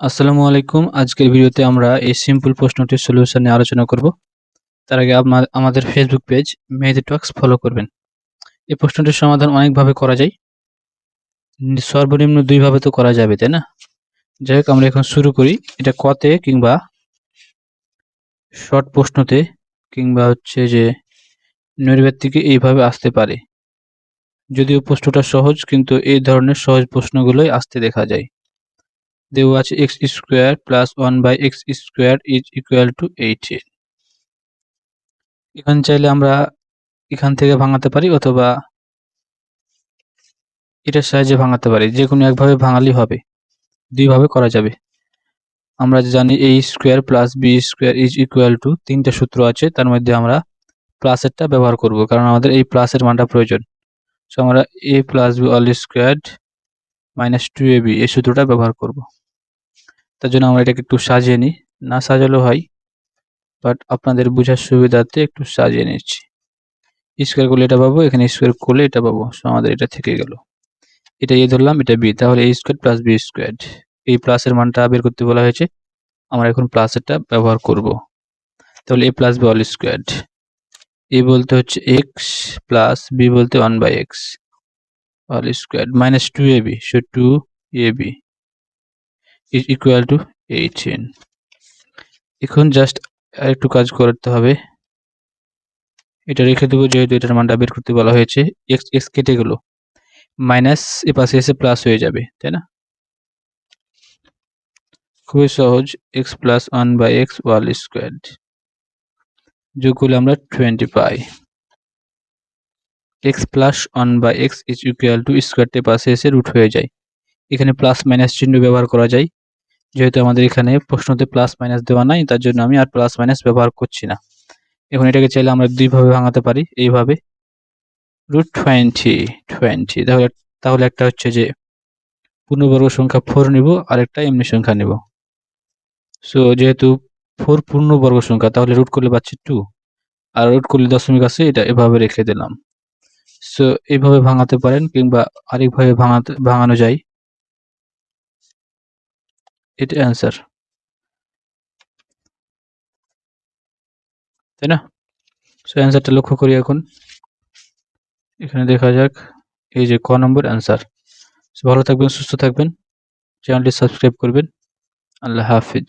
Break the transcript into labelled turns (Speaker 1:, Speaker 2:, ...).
Speaker 1: আসসালামু আলাইকুম। আজকের ভিডিওতে আমরা এই সিম্পল প্রশ্নটির সলিউশন নিয়ে আলোচনা করব। তার আগে আমাদের Facebook page Mehedi talks follow করবেন। এই প্রশ্নটির সমাধান অনেকভাবে করা যায়। সর্বনিম্ন দুইভাবে তো করা যাবে, তাই না? যাই হোক, আমরা এখন শুরু করি। এটা কতে কিংবা শর্ট প্রশ্নতে কিংবা হচ্ছে যে নৈর্ব্যক্তিকে এইভাবে আসতে পারে। যদিও প্রশ্নটা সহজ, কিন্তু এই ধরনের সহজ প্রশ্নগুলোই আসতে দেখা যায়। দেওয়া আছে X square plus one by X square is equal to eighteen এখানে চাইলে আমরা এখান থেকে ভাঙাতে পারি অথবা এটার সাহায্যে ভাঙাতে পারি। যে কোনো একভাবে ভাঙালি হবে। দুইভাবে করা যাবে। আমরা জানি A square plus B square is equal to তিনটা সূত্র আছে, তার মধ্যে আমরা প্লাসেরটা ব্যবহার করব, কারণ আমাদের এই প্লাসের মানটা প্রয়োজন। সো আমরা A plus B all square minus two A B এই সূত্রটা ব্যবহার করব। তার জন্য আমরা এটাকে একটু সাজিয়ে নিই। না সাজালেও হয় বাট আপনাদের বোঝার সুবিধার্থে একটু সাজিয়ে নিচ্ছি। স্কোয়ার করলে এটা পাবো, এখানে স্কোয়ার করলে এটা পাবো। সো আমাদের এটা থেকে গেল। এটা এ ধরলাম, এটা বি। তাহলে A square plus B square এই প্লাসের মানটা বের করতে বলা হয়েছে। আমরা এখন প্লাসেরটা ব্যবহার করব। তাহলে A plus B all square A বলতে হচ্ছে এক্স প্লাস বি বলতে one by X all square minus two A B so two A B is equal to eighteen এখন জাস্ট আরেকটু কাজ করতে হবে। এটা রেখে দেবো, যেহেতু এটার মানটা বের করতে বলা হয়েছে। এক্স এক্স কেটে গেল। মাইনাস এ পাশে এসে প্লাস হয়ে যাবে, তাই না? খুবই সহজ X plus one by X whole square যোগ করলে আমরা twenty pi. X plus one by X is equal to স্কোয়ারটি পাশে এসে রুট হয়ে যায়। এখানে প্লাস মাইনাস চিহ্ন ব্যবহার করা যায়। যেহেতু আমাদের এখানে প্রশ্নতে প্লাস মাইনাস দেওয়া নাই, তার জন্য আমি আর প্লাস মাইনাস ব্যবহার করছি না। এখন এটাকে চাইলে আমরা দুইভাবে ভাঙাতে পারি। এইভাবে রুট টোয়েন্টি টোয়েন্টি তাহলে তাহলে একটা হচ্ছে যে পূর্ণবর্গ সংখ্যা ফোর নিব আর একটা এমনি সংখ্যা নিব। সো যেহেতু ফোর পূর্ণবর্গ সংখ্যা, তাহলে রুট করলে পাচ্ছি টু আর রুট করলে দশমিক আছে, এটা এভাবে রেখে দিলাম। সো এইভাবে ভাঙাতে পারেন কিংবা আরেকভাবে ভাঙাতে ভাঙানো যায়। এটা অ্যান্সার তাই না? সো অ্যান্সারটা লক্ষ্য করি এখন। এখানে দেখা যাক, এই যে ক নম্বর অ্যান্সার ভালো থাকবেন, সুস্থ থাকবেন। চ্যানেলটি সাবস্ক্রাইব করবেন। আল্লাহ হাফিজ।